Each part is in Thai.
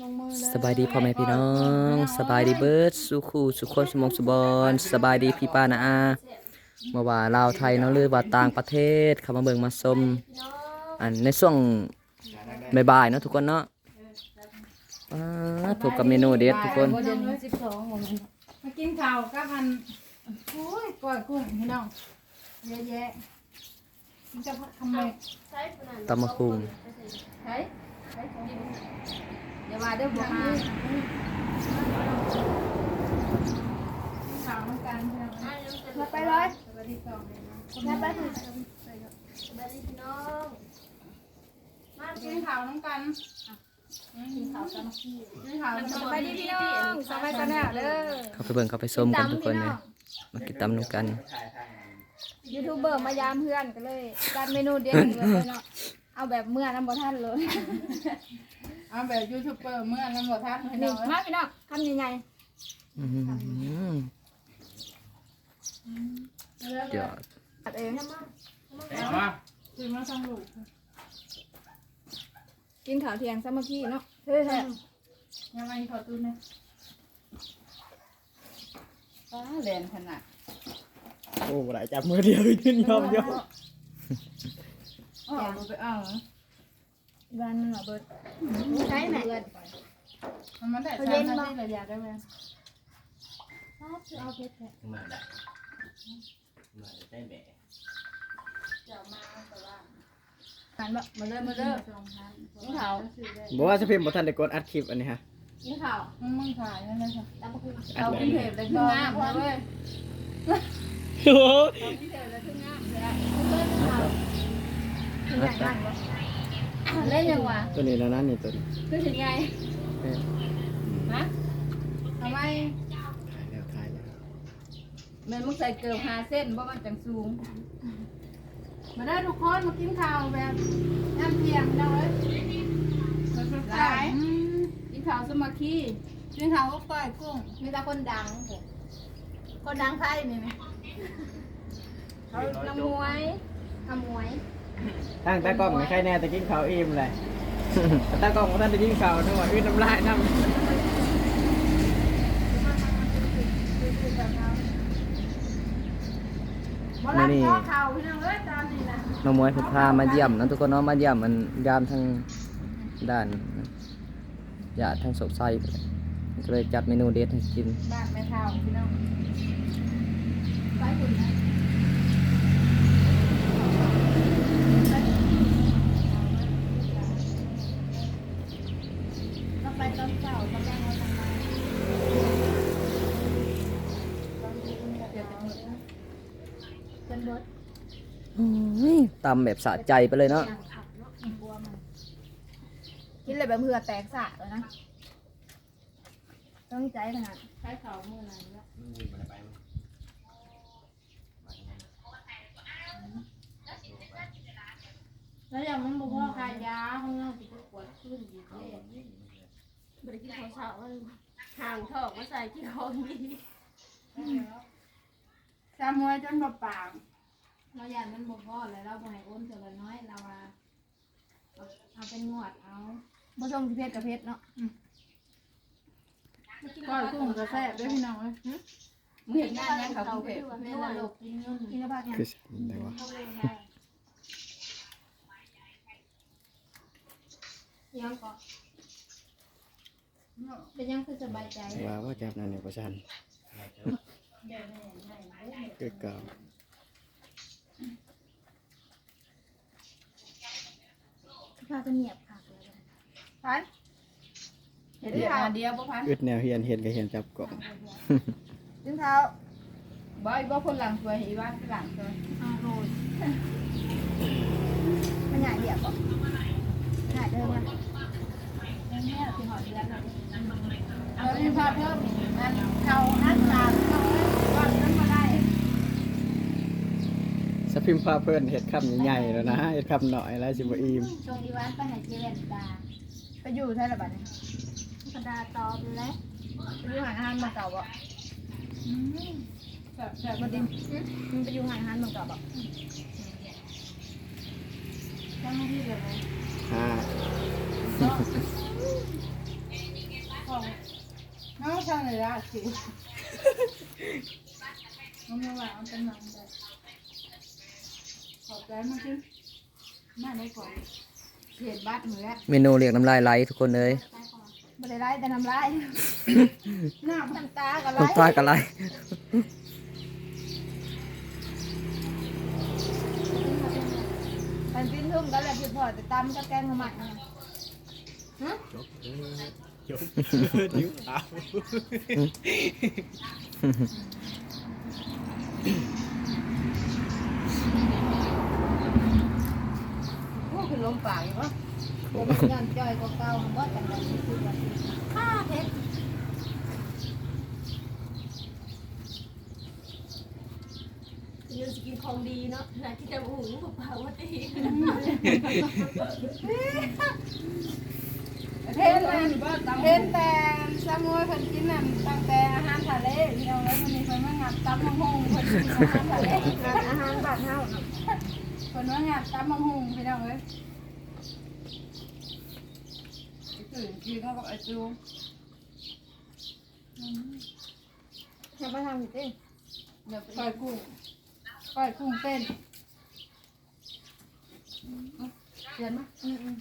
ลงมือเลยสบายดีพ่อแม่พี่น้องสบายดีเบิร์ดสุขูสุขคนสมองสุบอนสบายดีพี่ป้านาอาเมื่อว่าลาวไทยเนาะหรือว่าต่างประเทศเข้ามาเบิ่งมาชมอันในช่วงบ่ายๆเนาะทุกคนเนาะอ่าถูกกับเมนูเด็ดทุกคนเดือนสิบสองของมันมากินข้าวกับมันโอ้ยก้อยกุ้งพี่น้องเยอะแยะกินกับทำไมตำมะคุงใช่ใช่ อย่าว่าเด้อบ่มาข้าวน้ำกันพี่น้องมาไปเลยสวัสดีสองเลยนะมาไปถึงสวัสดีพี่น้องมากินข้าวน้ำกันกินข้าวกันพี่กินข้าวสบายดีพี่น้องสบายกันแล้วเด้อเข้าไปเบิ่งเข้าไปชมกันทุกคนเลยมากินตำน้ำกันยูทูบเบอร์มายามเพื่อนก็เลยจัดเมนูเด็ดเลยเนาะ เอาแบบเมื่อน้ำบ่ทันเลยเอาแบบยูทูบเบอร์เมื่อน้ำบ่ทันพี่น้นี่องมาพี่น้องคำใหญ่อื้อหือเดี๋ยวๆตัดเองคือมาทำลูกกินข้าวเที่ยงสามัคคีเนาะเฮ้ยยังไงขอตุ้นนะป้าแลนขนาดโอ้หลายจับมือเดียวขึ้นยอมยอม อ๋อไปเอาบ้านมันเหรอเบิดใช่ไหมมันมันได้สามนาทีระยะได้ไหมเอาเพชรมาได้มาได้แบะกันบ่มาเริ่มมาเริ่มกินข้าวบอกว่าจะพิมพ์บททันได้กดอัดคลิปอันนี้ฮะกินข้าวมึงถ่ายนั่นเลยค่ะเอาแบกินเผ็บดเลยก็งามเลยโอ้โหกินเผ็ดแล้วถึงงามเลยอะเบิดข้าวถึงใหญ่มากบ่เล่นยังวะตัวนี้แล้วนั่นนี่ตัวนี้คือถึงไงเอ้ยฮะทำไมถ่ายแล้วถ่ายแล้วแม่มึงใส่เกลือหาเส้นเพราะมันจังสูง มาได้ทุกคนมากินข้าวแบบน้ำเทียมนะเว้ยหลายกินข้าวสมาคีกินข้าวก็ก้อยกุ้ง มีแต่คนดังคนดังไพ่มีไหมเขาน้ำมวยขมวย ตั้งตากล้องไม่ใครแน่แต่กินข้าวอิ่มเลยตากล้องบททันได้กินข้าวนึกว่าอื้อน้ำลายน้ำมาลักข้อเข่าพี่น้องเอ้ยตามนี่นะน้องมวยเพิ่นพามาเยี่ยมเนาะทุกคนเนาะมาเยี่ยมมันยามทางด้านญาติทางศพไส้ก็เลยจัดเมนูเด็ดให้กินบ้านแม่เท่าพี่น้องไปคุณนะเรา ไปตอนเช้าตอนแรกเราทำไมเดี๋ยวจะหมดนะเป็นเบิดอุ้ยตำแบบสะใจไปเลยเนาะกินเลยแบบเหือแตกสะเลยนะ ต้องใจขนาดใช้เขาเมื่อไหร่แล้วแล้วอย่างมันบอกว่าขายยาข้างนอกจะปวดขึ้นอยู่เลย บริกินข้าวเช้ามันห่างทอกมาใส่ที่คอมีซามวยจนบาปากเราอยากมันบอกว่าเลยเราบ่ให้อ้นเท่าน้อยเราว่าเอาเอาเป็นงวดเอาผสมเพชรกับเพชรเนาะก้อยกุ้งกระแซบด้วยพี่น้องเอ้ยมึงเห็นงานยังเขาเผ็ดแม่ละลูกกินเงินกินแล้วพักเนี่ยคืออะไรวะยังก็ เป็นยังคือสบายใจว่าว่าจับนั่นเนี่ยประชันเกิดเก่าพากันเงียบค่ะเลยพันเห็นเดียวเดียวบ่พันอึดแนวเฮียนเห็นก็เห็นจับกล่องกินเท้าบ่อีบ่คนหลังสวยอีบ้านหลังสวยอ้าวโรยมันใหญ่เดียบป่ะใหญ่เดิมนะ เอามีภาพเพิ่มอันเขาอันตาเขาก่อนนั้นมาได้สพิมพ์พาเพื่อนเห็ดคำใหญ่ๆแล้วนะเห็ดคำหน่อยแล้วสิบอิ่มช่วงอีวันไปหาเจเวนดาไปอยู่ใช่หรือเปล่าเนี่ยกระดาตอบแล้วไปอยู่หาอาหารมาเก่าบ่แบบแบบบ่ดีมันไปอยู่หางหันเมือนกับแบบเจ้าหน้าที่แบบไหนฮ่า ของน้องชางเลยละสิน้องไม่ว่าเอาเป็นหนังได้ขอบใจมากขึ้นมาได้ก่อนเสียดบัตรเหมือนเมนูเรียกน้ำลายไหลทุกคนเลยบ่ได้ไลแต่น้ำลายหน้ำน้ำตาก็ไหลน้ำตากันไหลมันกินทุ่มกันแหละพี่พ่อแต่ตำกับแกงมาใหม่ฮะ จบนิ้วเท้าโอ้คือลมปากอยู่วะผมย้อนจ้อยกว่าเก่าบ่จังได๋คือว่าข้าเพชรยังสกินของดีเนาะขณะที่จะหูเปล่าว่าตี เห็นแต่เห็นแต่สมวยคนกินนั่นตั้งแต่อาหารทะเลพี่น้องแล้วมันมีคนมางัดตำมังหงคนกินอาหารทะเลอาหารบ้านเฮาเนาะคนมางัดตำมังหงพี่น้องเลยตื่นกินเขาก็ไอจูให้มาทำอยู่ติเดี๋ยวปล่อยกุ้งปล่อยกุ้งเต้นเขียนมั้ยอืม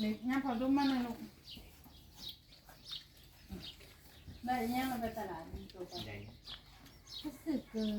เด็กงานพอรุ่มมันเลยลูกได้ยังเราไปตลาดนี่ตัวกันรู้สึกเกิด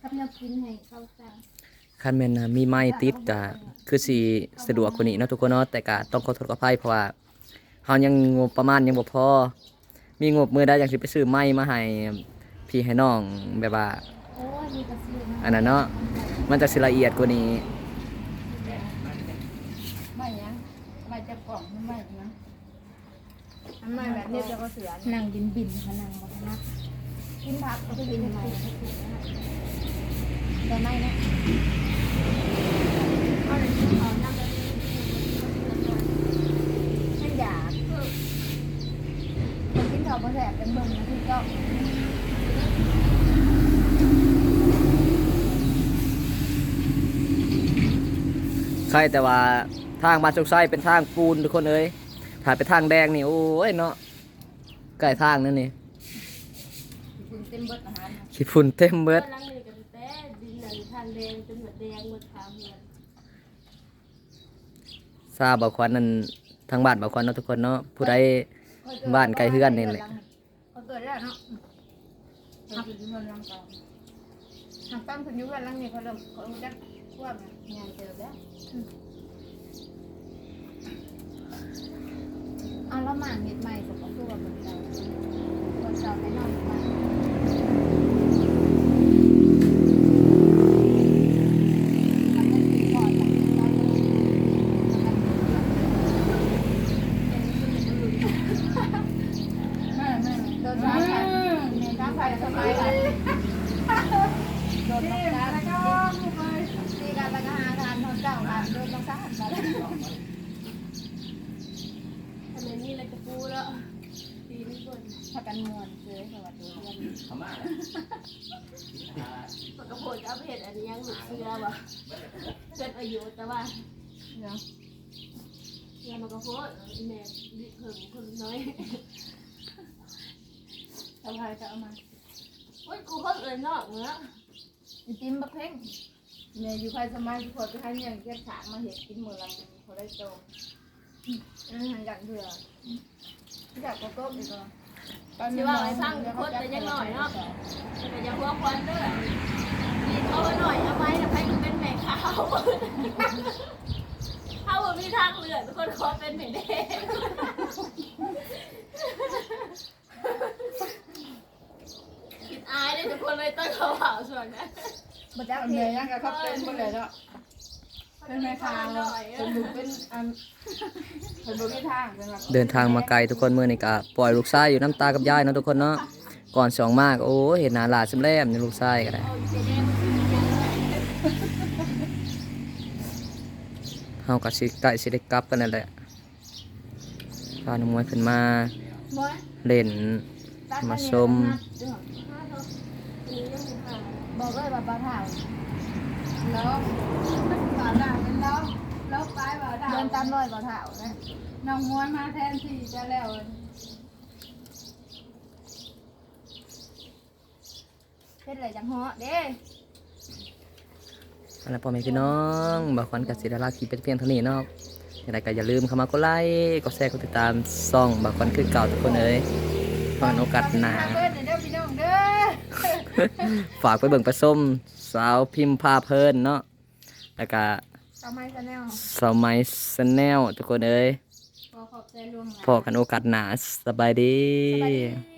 ทำแนวกินให้เขาจ้าคันแม่นน่ะมีไม้ติดก็คือสิสะดวกกว่านี้เนาะทุกคนเนาะแต่ก็ต้องขอโทษขออภัยเพราะว่าเฮายังงบประมาณยังบ่พอ มีงบมือได้อย่างสิไปซื้อไม้มาให้พี่ให้น้องแบบว่าโอ้ยมีกระสือมาอันนั้นเนาะมันจะสิละเอียดกว่านี้ ไม่ยัง ไม่จะกล่องไม่ยังทำไมแบบนี้จะกระเสือนั่งบินบินเขานั่งบ่นะกินผักก็บินมาแต่ไม่นะเอาเลยเอาน้ำเลยให้อยากคนกินข้าวบ่แซ่บเป็นเบิ่งนะพี่ก็ใช่แต่ว่า ทางบ้านโชคชัยเป็นทางปูนทุกคนเอ้ยถ้าเป็นทางแดงนี่โอ้ยเนาะใกล้ทางนั่นนี่คุณเต็มเบิดอาหารขี้ฝุ่นเต็มเบิดลังเลยกันแต่ดินหนังทางแดงเป็นหมดแดงหมดขาวเหมือนทราบบ่ควันนั่นทางบ้านบ่ควันเนาะทุกคนเนาะผู้ใดบ้านใกล้เฮือนนี่แหละเขาเกิดแล้วเนาะเราคือเงินรังกองทางตั้งคนอยุ่กันลังนี่เขาเริ่มเขาจะท่วมงานเจอแล้วเอาแล้ว หมางเห็ดใหม่ผมก็คือว่าเหมือนกันคนเก่าไม่นอนใหม่ทำให้ถึงก่อนทำให้ได้เลย แม่แม่ โดน น้ ร้ายค่ะำ น้ำไฟสบายค่ะโดนน้ำตาล แล้วก็ลูกเลย ตีกันแล้วก็หาทานทนเจ้าค่ะโดนน้ำตาลมาแล้ว ขณะนี้เราจะปูแล้วดีนี่ก่อน พากันมวนเจอสวัสดีครับ ปกระโผล่เอาเพจอันนี้ยังหลุดเสื้อวะเสื้ออายุแต่ว่าเนาะเสื้อมันก็โคตรแม่ดิเพิ่งคนน้อยสบายจะเอามาโอ้ยกูเขาเอิญนอกเนื้ออีติมบักเพ่งเนี่ยอยู่ใครสมัยทุกคนไปให้เนี่ยเก็บฉากมาเห็ดกินมือลำเขาได้โตอาหารอย่างเบื่ออยากโกโก้อีกเห รอที่ว่าไอ้สั่งโคตรแต่ยังหน่อยเนาะแต่จะหัวควันเด้อนี่เอาไว้หน่อยเอาไว้นะใครก็เป็นแม่ข้าวถ้าว่ามีทางเลือกทุกคนขอเป็นแม่แดงคิดอายเลยทุกคนเลยต้องเขาเผาส่วนนั้นบัจักอันเทีเนี้ยยยังกับเขาเป็นคนเลยเนาะเป็นแม่ค้าเนาะเป็นบุเป็นอัน เป็นบุไม่ทางเป็นแบบเดินทางมาไกลทุกคนมื้อนี้ก็ปล่อยลูกชายอยู่น้ำตากับยายเนาะทุกคนเนาะก่อนสองมากโอ้เห็นหน้าหลาซิมแลมนี่ลูกชายก็ได้เอาอยู่แดงมันคือยังไงเฮาก็สิใกล้สิได้กลับกันนั่นแหละพาน้องมวยขึ้นมาม้วนเล่น มาชม บอกเลยว่าปลาเผาแล้ว บ่าวด่าเป็นแล้วแล้วไปบ่าวด่าเดินตามรอยปลาเผานะน้องมวยมาแทนที่จะแล้วเป็นอะไรจังเหาะเด้อันนั้นพ่อแม่พี่น้องบางคนกับศิลาลาคีเป็นเพียงเท่านี้เนาะอย่างไรก็อย่าลืมเข้ามากดไลค์กดแชร์กดติดตามซ่องบางคนคือเก่าทุกคนเอ้ยพอนโอกาสหน้าเพิ่นเด้อพี่น้องเด้อฝากไปเบิ่งไปส้มสาวพิมพ์พาเพลินเนาะแล้วก็ ทำไมกันแนวสาวไม้สแนลทุกคนเอ้ยขอขอบใจล่วงหน้า พอกันโอกาสหน้าสบายดี สบายดี